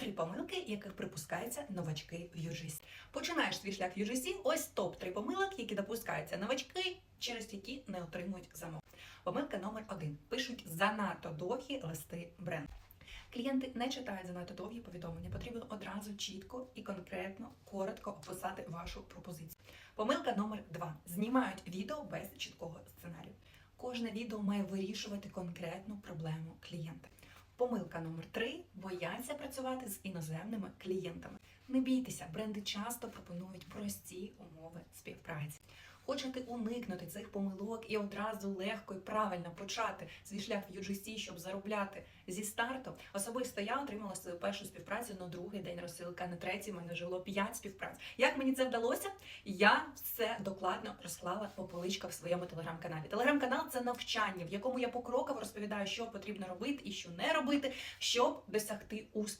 Топ-3 помилки, яких припускаються новачки в UGC. Починаєш свій шлях в UGC, ось топ-3 помилок, які допускаються новачки, через які не отримують замов. Помилка номер один. Пишуть занадто довгі листи бренду. Клієнти не читають занадто довгі повідомлення. Потрібно одразу чітко і конкретно, коротко описати вашу пропозицію. Помилка номер два. Знімають відео без чіткого сценарію. Кожне відео має вирішувати конкретну проблему клієнта. Помилка номер три бояться працювати з іноземними клієнтами. Не бійтеся, бренди часто пропонують прості умови співпраці. Хочете уникнути цих помилок і одразу легко і правильно почати свій шлях в UGC, щоб заробляти зі старту. Особисто я отримала свою першу співпрацю на другий день розсилка, на третій мене було п'ять співпраць. Як мені це вдалося? Я все докладно розклала по поличках в своєму телеграм-каналі. Телеграм-канал це навчання, в якому я покроково розповідаю, що потрібно робити і що не робити, щоб досягти успіху.